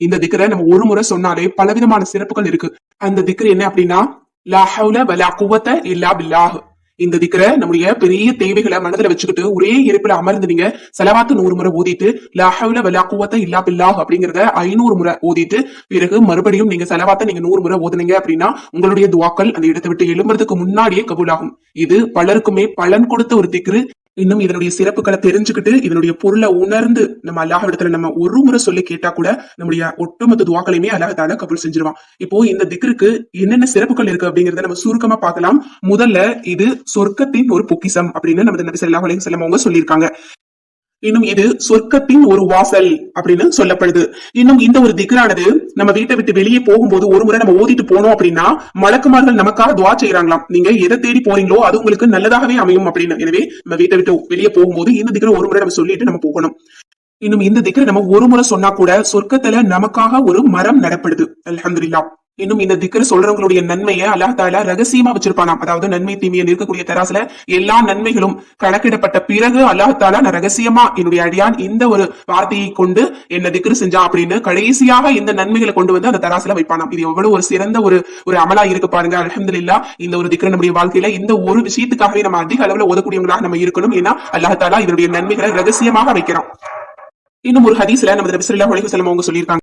இந்த திக்கரை நம்ம ஒரு முறை சொன்னாலே பலவிதமான சிறப்புகள் இருக்கு. அந்த திக்கர் என்ன அப்படின்னா லா வலா குவத்த இல்லா பில்லாஹ். இந்த திக்கரை நம்முடைய பெரிய தேவைகளை மனதுல வச்சுக்கிட்டு ஒரே இருப்பில் அமர்ந்து நீங்க செலவாத்து நூறு முறை ஓதிட்டு லாஹவுல வலா குவத்த இல்லா பில்லாஹ் அப்படிங்கறத ஐநூறு முறை ஓதிட்டு பிறகு மறுபடியும் நீங்க செலவாத்த நீங்க நூறு முறை ஓதுனீங்க அப்படின்னா உங்களுடைய துவாக்கள் அந்த இடத்தை விட்டு எழும்புறதுக்கு முன்னாடியே கபூலாகும். இது பலருக்குமே பலன் கொடுத்த ஒரு திக்ரு. இன்னும் இதனுடைய சிறப்புகளை தெரிஞ்சுக்கிட்டு இதனுடைய பொருளை உணர்ந்து நம்ம அல்லாஹ் இடத்துல நம்ம ஒரு முறை சொல்லி கேட்டா கூட நம்முடைய ஒட்டுமொத்த துவாக்களையுமே அல்லாஹால கபுல் செஞ்சிருவான். இப்போ இந்த திக்ருக்கு என்னென்ன சிறப்புகள் இருக்கு அப்படிங்கறத நம்ம சுருக்கமா பார்க்கலாம். முதல்ல இது சொர்க்கத்தின் ஒரு பொக்கிசம் அப்படின்னு நம்ம நபி ஸல்லல்லாஹு அவங்க சொல்லியிருக்காங்க. இன்னும் இது சொர்க்கத்தின் ஒரு வாசல் அப்படின்னு சொல்லப்படுது. இன்னும் இந்த ஒரு திக்ரானது நம்ம வீட்டை விட்டு வெளியே போகும்போது ஒரு முறை நம்ம ஓதிட்டு போனோம் அப்படின்னா மலக்குமார்கள் நமக்காக துவா செய்யறாங்களாம் நீங்க எதை தேடி போறீங்களோ அது உங்களுக்கு நல்லதாகவே அமையும் அப்படின்னு. எனவே நம்ம வீட்டை விட்டு வெளியே போகும்போது இந்த திக்ரை ஒரு முறை நம்ம சொல்லிட்டு நம்ம போகணும். இன்னும் இந்த திக்ரை நம்ம ஒரு முறை சொன்னா கூட சொர்க்கத்துல நமக்காக ஒரு மரம் நடப்படுது. அலமதுல்லா இன்னும் இந்த திக்கர் சொல்றவங்களுடைய நன்மையை அல்லாஹ் தாலா ரகசியமா வச்சிருப்பானாம். அதாவது நன்மை தீமையை இருக்கக்கூடிய தராசுல எல்லா நன்மைகளும் கணக்கிடப்பட்ட பிறகு அல்லாஹ் தாலா நான் ரகசியமா என்னுடைய அடியான் இந்த ஒரு வார்த்தையை கொண்டு என்ன திக்கர் செஞ்சா அப்படின்னு கடைசியாக இந்த நன்மைகளை கொண்டு வந்து அந்த தராசுல வைப்பானாம். இது எவ்வளவு ஒரு சிறந்த ஒரு ஒரு அமலா இருக்கு பாருங்க. அல்ஹம்துலில்லாஹ் இந்த ஒரு திக்கர் நம்முடைய வாழ்க்கையில இந்த ஒரு விஷயத்துக்காகவே நம்ம அதிக அளவுல ஒதக்கூடியவங்களாக நம்ம இருக்கணும். ஏன்னா அல்லாஹ் தாலா இதனுடைய நன்மைகளை ரகசியமாக வைக்கிறோம் இன்னும் ஒரு ஹதீஸ்ல நம்ம நபி ஸல்லல்லாஹு அவங்க சொல்லியிருக்காங்க.